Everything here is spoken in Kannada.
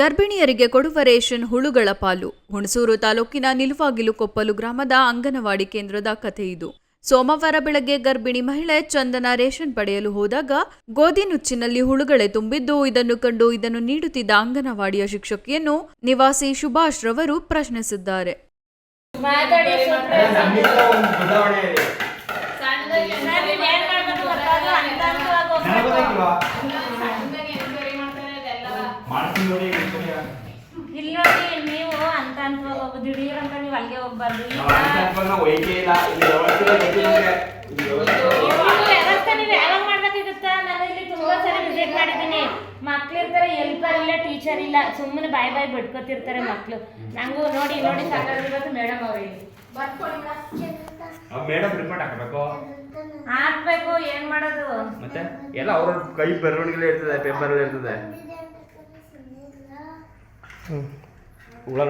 ಗರ್ಭಿಣಿಯರಿಗೆ ಕೊಡುವ ರೇಷನ್ ಹುಳುಗಳ ಪಾಲು. ಹುಣಸೂರು ತಾಲೂಕಿನ ನಿಲುವಾಗಿಲು ಕೊಪ್ಪಲು ಗ್ರಾಮದ ಅಂಗನವಾಡಿ ಕೇಂದ್ರದ ಕಥೆ ಇದು. ಸೋಮವಾರ ಬೆಳಗ್ಗೆ ಗರ್ಭಿಣಿ ಮಹಿಳೆ ಚಂದನ ರೇಷನ್ ಪಡೆಯಲು ಹೋದಾಗ ಗೋಧಿ ನುಚ್ಚಿನಲ್ಲಿ ಹುಳುಗಳೇ ತುಂಬಿದ್ದು ಇದನ್ನು ಕಂಡು ಇದನ್ನು ನೀಡುತ್ತಿದ್ದ ಅಂಗನವಾಡಿಯ ಶಿಕ್ಷಕಿಯನ್ನು ನಿವಾಸಿ ಸುಭಾಷ್ ರವರು ಪ್ರಶ್ನಿಸಿದ್ದಾರೆ. ಮಾಡ್ತೀನಿ ನೋಡಿ, ಇಲ್ಲ ನೋಡಿ ನೀವು ಅಂತ ಅಂತ ಹೋಗೋದು ದಿಢೀರ್ ಅಂತ ನೀವು ಅಲ್ಲಿಗೆ ಹೋಗ್ಬಾರ್ದು. ವ್ಯವಸ್ಥೆ. ನೀವು ಯಾವಾಗ ಮಾಡ್ಬೇಕಾಗಿತ್ತ? ನಾನು ಇಲ್ಲಿ ತುಂಬಾ ಸರಿ ವಿಸಿಟ್ ಮಾಡಿದ್ದೀನಿ. ಮಕ್ಳಿರ್ತಾರೆ ಹೆಲ್ಪರ್ ಇಲ್ಲ ಟೀಚರ್ ಇಲ್ಲ. ಸುಮ್ಮನೆ ಬಾಯ್ ಬಾಯ್ ಬಿಟ್ಕೋತಿರ್ತಾರೆ ಮಕ್ಳು. ನಂಗೂ ನೋಡಿ ನೋಡಿ ಸಾಕಾಗಿರೋದು ಮೇಡಮ್ ಅವ್ರಿಗೆ ಆ ಮೇಡಮ್ ರಿಪೋರ್ಟ್ ಹಾಕಬೇಕು. ಹಾಕ್ಬೇಕು ಏನ್ ಮಾಡೋದು? ಮತ್ತೆ? ಎಲ್ಲ ಅವ್ರ ಕೈ ಬರವಣಿಗೆ ಇರ್ತದೆ ಪೇಪರ್ ಇರ್ತದೆ. Cũng.